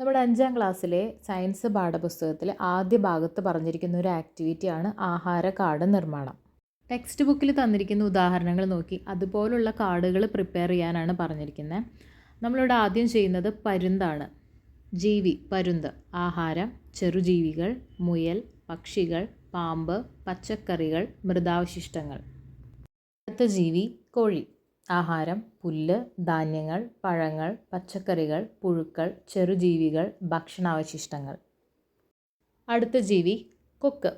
നമ്മുടെ അഞ്ചാം ക്ലാസ്സിലെ സയൻസ് പാഠപുസ്തകത്തിൽ ആദ്യ ഭാഗത്ത് പറഞ്ഞിരിക്കുന്ന ഒരു ആക്ടിവിറ്റിയാണ് ആഹാര കാർഡ് നിർമ്മാണം. ടെക്സ്റ്റ് ബുക്കിൽ തന്നിരിക്കുന്ന ഉദാഹരണങ്ങൾ നോക്കി അതുപോലുള്ള കാർഡുകൾ പ്രിപ്പയർ ചെയ്യാനാണ് പറഞ്ഞിരിക്കുന്നത് നമ്മളിവിടെ ആദ്യം ചെയ്യുന്നത് പരുന്താണ്. ജീവി പരുന്ത് ആഹാരം ചെറുജീവികൾ മുയൽ പക്ഷികൾ പാമ്പ് പച്ചക്കറികൾ മൃതാവശിഷ്ടങ്ങൾ അടുത്ത ജീവി കോഴി. ആഹാരം പുല്ല് ധാന്യങ്ങൾ പഴങ്ങൾ പച്ചക്കറികൾ പുഴുക്കൾ ചെറുജീവികൾ ഭക്ഷണാവശിഷ്ടങ്ങൾ. അടുത്ത ജീവി കൊക്ക്.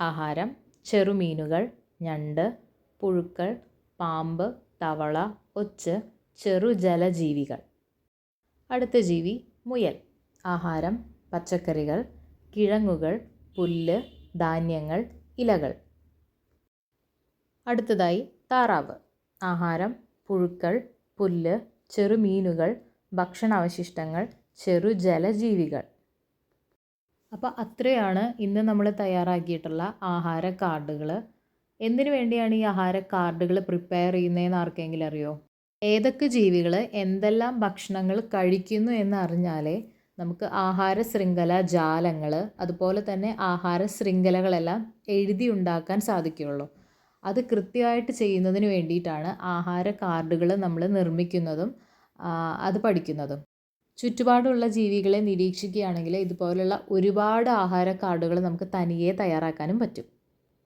ആഹാരം ചെറുമീനുകൾ ഞണ്ട് പുഴുക്കൾ പാമ്പ് തവള ഒച്ച് ചെറുജലജീവികൾ അടുത്ത ജീവി മുയൽ. ആഹാരം പച്ചക്കറികൾ കിഴങ്ങുകൾ പുല്ല് ധാന്യങ്ങൾ ഇലകൾ. അടുത്തതായി താറാവ്. ആഹാരം പുഴുക്കൾ പുല്ല് ചെറുമീനുകൾ ഭക്ഷണാവശിഷ്ടങ്ങൾ ചെറു ജലജീവികൾ. അപ്പോൾ അത്രയാണ് ഇന്ന് നമ്മൾ തയ്യാറാക്കിയിട്ടുള്ള ആഹാര കാർഡുകൾ എന്തിനു വേണ്ടിയാണ് ഈ ആഹാര കാർഡുകൾ പ്രിപ്പയർ ചെയ്യുന്നതെന്ന് ആർക്കെങ്കിലും അറിയോ? ഏതൊക്കെ ജീവികൾ എന്തെല്ലാം ഭക്ഷണങ്ങൾ കഴിക്കുന്നു എന്ന് അറിഞ്ഞാലേ നമുക്ക് ആഹാര ശൃംഖല ജാലങ്ങൾ അതുപോലെ തന്നെ ആഹാര ശൃംഖലകളെല്ലാം എഴുതി ഉണ്ടാക്കാൻ സാധിക്കുകയുള്ളൂ. അത് കൃത്യമായിട്ട് ചെയ്യുന്നതിന് വേണ്ടിയിട്ടാണ് ആഹാര കാർഡുകൾ നമ്മൾ നിർമ്മിക്കുന്നതും അത് പഠിക്കുന്നതും. ചുറ്റുപാടുള്ള ജീവികളെ നിരീക്ഷിക്കുകയാണെങ്കിൽ ഇതുപോലുള്ള ഒരുപാട് ആഹാര കാർഡുകൾ നമുക്ക് തനിയെ തയ്യാറാക്കാനും പറ്റും.